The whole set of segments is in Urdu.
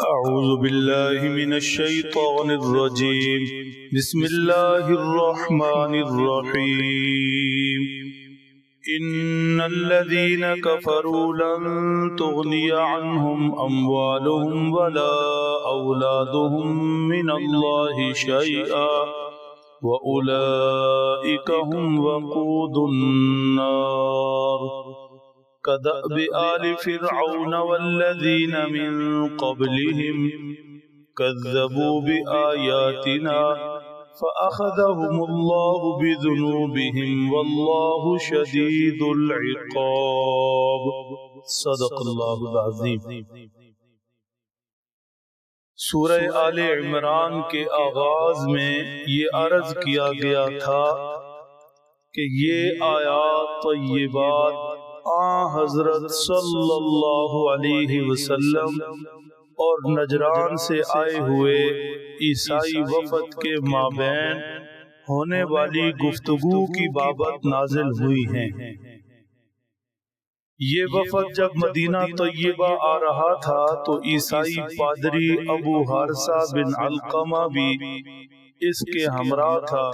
أعوذ بالله من الشيطان الرجيم. بسم الله الرحمن الرحيم. إن الذين كفروا لن تغني عنهم أموالهم ولا أولادهم من الله شيئا. وأولئك هم وقود النار. كدأب آل فرعون والذين من قبلهم كذبوا بآياتنا فأخذهم الله بذنوبهم والله شديد العقاب صدق الله العظيم سورہ آل عمران کے آغاز میں یہ عرض کیا گیا تھا کہ یہ آیات طیبات آن حضرت صلی اللہ علیہ وسلم اور نجران سے آئے ہوئے عیسائی وفد کے مابین ہونے والی گفتگو کی بابت نازل ہوئی ہیں۔ یہ وفد جب مدینہ طیبہ آ رہا تھا تو عیسائی پادری ابو حارثہ بن علقمہ بھی اس کے ہمراہ تھا۔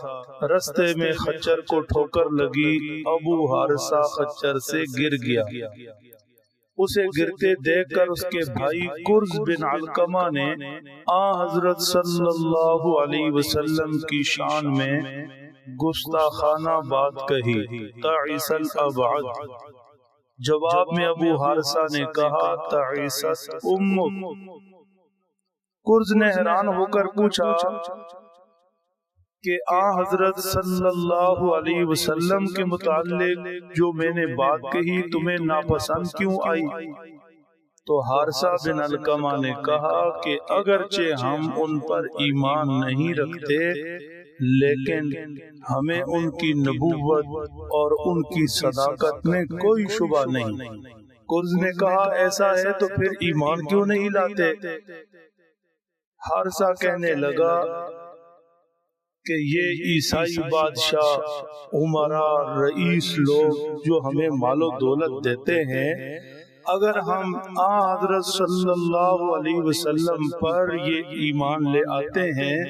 رستے میں خچر کو ٹھوکر لگی۔ ابو حارثہ خچر سے گر گیا۔ اسے گرتے دیکھ کر اس کے بھائی کرز بن علقمہ نے آ حضرت صلی اللہ علیہ وسلم کی شان میں گستاخانہ بات کہی۔ تعیس الابعد۔ جواب میں ابو حارثہ نے کہا تعیست امک کرز نے حیران ہو کر پوچھا کہ آ حضرت صلی اللہ علیہ وسلم کے متعلق جو میں نے بات کہی تمہیں ناپسند کیوں آئی؟ تو حارثہ بن الکمہ نے کہا کہ اگرچہ ہم ان پر ایمان نہیں رکھتے، لیکن ہمیں ان کی نبوت اور ان کی صداقت میں کوئی شبہ نہیں۔ کرز نے کہا، ایسا ہے تو پھر ایمان کیوں نہیں لاتے؟ حارثہ کہنے لگا کہ یہ عیسائی بادشاہ عمرہ رئیس لوگ جو ہمیں مال و دولت دیتے ہیں، اگر ہم آ حضرت صلی اللہ علیہ وسلم پر یہ ایمان لے آتے ہیں،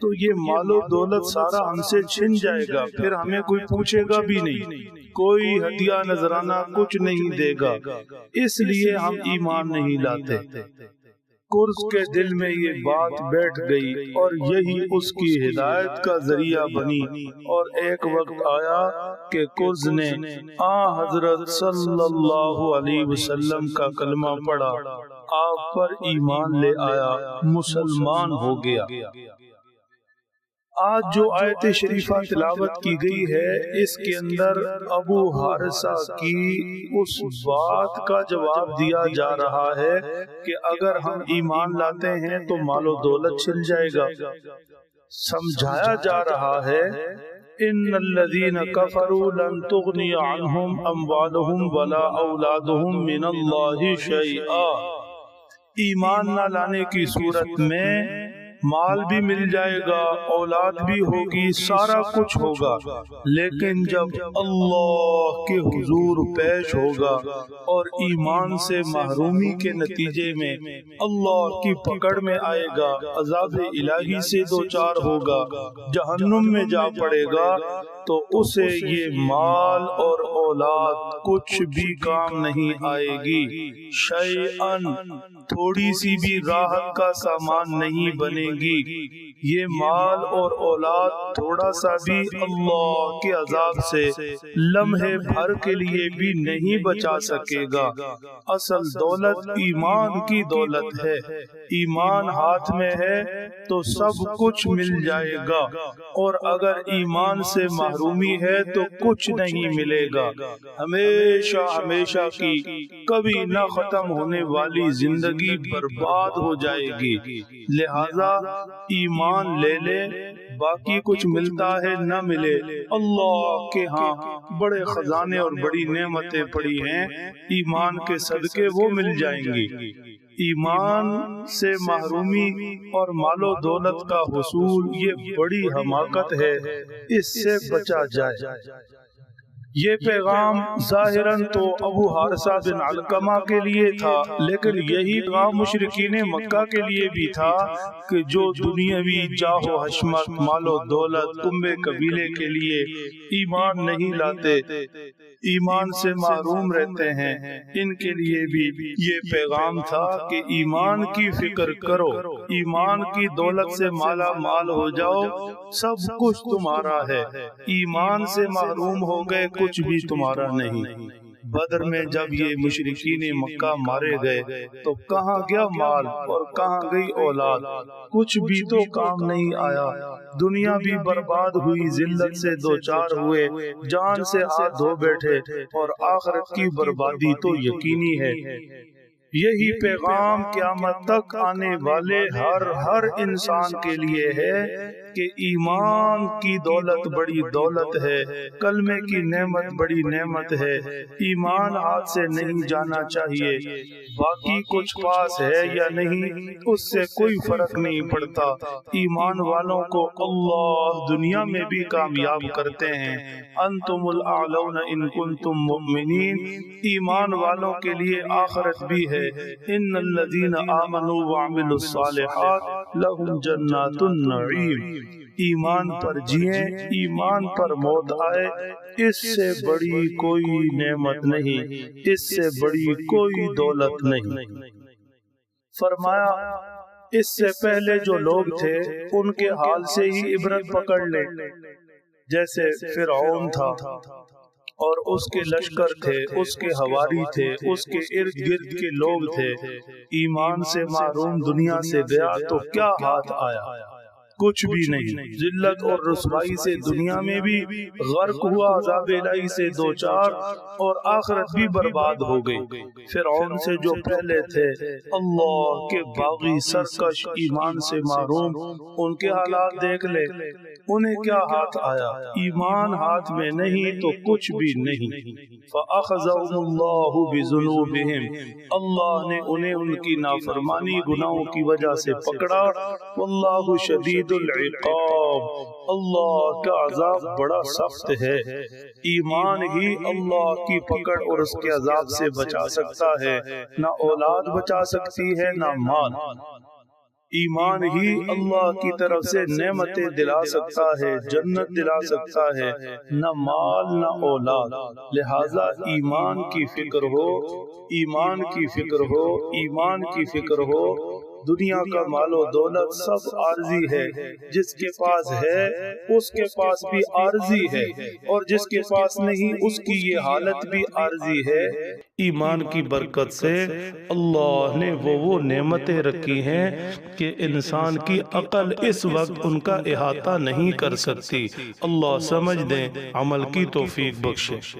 تو یہ مال و دولت سارا ہم سے چھن جائے گا، پھر ہمیں کوئی پوچھے گا بھی نہیں، کوئی ہدیہ نظرانہ کچھ نہیں دے گا، اس لیے ہم ایمان نہیں لاتے۔ کرس کے دل میں یہ بات بیٹھ گئی اور یہی اس کی ہدایت کا ذریعہ بنی اور ایک وقت آیا کہ کرس نے آ حضرت صلی اللہ علیہ وسلم کا کلمہ پڑھا آپ پر ایمان لے آیا، مسلمان ہو گیا۔ آج جو آیت شریفہ تلاوت کی گئی ہے اس کے اندر ابو حارثہ کی اس بات کا جواب دیا جا رہا ہے کہ اگر ہم ایمان لاتے ہیں تو مال و دولت چل جائے گا۔ سمجھایا جا رہا ہے ان الذين كفروا لن تغني عنهم اموالهم ولا اولادهم من الله شيئا ایمان نہ لانے کی صورت میں مال بھی مل جائے گا، اولاد بھی ہوگی، سارا کچھ ہوگا۔ لیکن جب اللہ کے حضور پیش ہوگا اور ایمان سے محرومی کے نتیجے میں اللہ کی پکڑ میں آئے گا، عذاب الہی سے دو چار ہوگا، جہنم میں جا پڑے گا، تو اسے یہ مال اور اولاد کچھ بھی کام نہیں آئے گی۔ شیئن، تھوڑی سی بھی راحت کا سامان نہیں بنے گی۔ یہ مال اور اولاد تھوڑا سا بھی اللہ کے عذاب سے لمحے بھر کے لیے بھی نہیں بچا سکے گا۔ اصل دولت ایمان کی دولت ہے۔ ایمان ہاتھ میں ہے تو سب کچھ مل جائے گا۔ اور اگر ایمان سے محرومی ہے تو کچھ نہیں ملے گا۔ ہمیشہ ہمیشہ کی کبھی نہ ختم ہونے والی زندگی برباد ہو جائے گی۔ لہذا ایمان لے لے، باقی کچھ ملتا ہے، نہ ملے۔ اللہ کے ہاں بڑے خزانے اور بڑی نعمتیں پڑی ہیں۔ ایمان کے صدقے وہ مل جائیں گی ایمان سے محرومی اور مال و دولت کا حصول، یہ بڑی حماقت ہے۔ اس سے بچا جائے۔ یہ پیغام ظاہراً تو ابو حارثہ بن علقمہ کے لیے تھا لیکن یہی پیغام مشرقین مکہ کے لیے بھی تھا کہ جو دنیاوی جاہ و حشمت مال و دولت تمبے قبیلے کے لیے ایمان نہیں لاتے ایمان سے محروم رہتے ہیں۔ ان کے لیے بھی یہ پیغام تھا کہ ایمان کی فکر کرو ایمان کی دولت سے مالا مال ہو جاؤ سب کچھ تمہارا ہے۔ ایمان سے محروم ہو گئے کچھ بھی تمہارا نہیں۔ بدر میں جب یہ مشرقین مکہ مارے گئے، تو کہاں گیا مال اور کہاں گئی اولاد؟ کچھ بھی تو کام نہیں آیا۔ دنیا بھی برباد ہوئی، ذلت سے دو چار ہوئے، جان سے ہاتھ دھو بیٹھے، اور آخرت کی بربادی تو یقینی ہے۔ یہی پیغام قیامت تک آنے والے ہر ہر انسان کے لیے ہے کہ ایمان کی دولت بڑی دولت ہے کلمے کی نعمت بڑی نعمت ہے ایمان ہاتھ سے نہیں جانا چاہیے باقی کچھ پاس ہے یا نہیں اس سے کوئی فرق نہیں پڑتا۔ ایمان والوں کو اللہ دنیا میں بھی کامیاب کرتے ہیں۔ انتم الاعلون ان کنتم مؤمنین۔ ایمان والوں کے لیے آخرت بھی ہے۔ ان الذین آمنوا وعملوا الصالحات لهم جنات النعیم ایمان پر جیے ایمان پر موت آئے، اس سے بڑی کوئی نعمت نہیں، اس سے بڑی کوئی دولت نہیں۔ فرمایا، اس سے پہلے جو لوگ تھے، ان کے حال سے ہی عبرت پکڑ لے، جیسے فرعون تھا۔ اور اس کے لشکر تھے اس کے ہواری تھے اس کے ارد گرد کے لوگ تھے۔ ایمان سے معروم دنیا سے گیا تو کیا ہاتھ آیا؟ کچھ بھی نہیں۔ ذلت اور رسوائی سے دنیا میں بھی غرق ہوا عذاب الہی سے دو چار اور آخرت بھی برباد ہو گئی۔ فرعون سے جو پہلے تھے اللہ کے باغی سرکش ایمان سے معروم ان کے حالات دیکھ لے۔ انہیں کیا ہاتھ آیا؟ ایمان ہاتھ میں نہیں تو کچھ بھی نہیں۔ فَأَخَذَهُمُ اللَّهُ بِذُنُوبِهِمْ۔ اللہ نے انہیں ان کی نافرمانی گناہوں کی وجہ سے پکڑا۔ واللہ شدید العقاب۔ اللہ کا عذاب بڑا سخت ہے۔ ایمان ہی اللہ کی پکڑ اور اس کے عذاب سے بچا سکتا ہے۔ نہ اولاد بچا سکتی ہے نہ مال۔ ایمان ہی اللہ کی طرف سے نعمتیں دلا سکتا ہے جنت دلا سکتا ہے نہ مال نہ اولاد۔ لہذا ایمان کی فکر ہو ایمان کی فکر ہو ایمان کی فکر ہو۔ دنیا کا مال و دولت سب عارضی ہے۔ جس کے پاس ہے، اس کے پاس بھی عارضی ہے۔ اور جس کے پاس نہیں، اس کی یہ حالت بھی عارضی ہے۔ ایمان کی برکت سے اللہ نے وہ وہ نعمتیں رکھی ہیں کہ انسان کی عقل اس وقت ان کا احاطہ نہیں کر سکتی۔ اللہ سمجھ دیں، عمل کی توفیق بخشے۔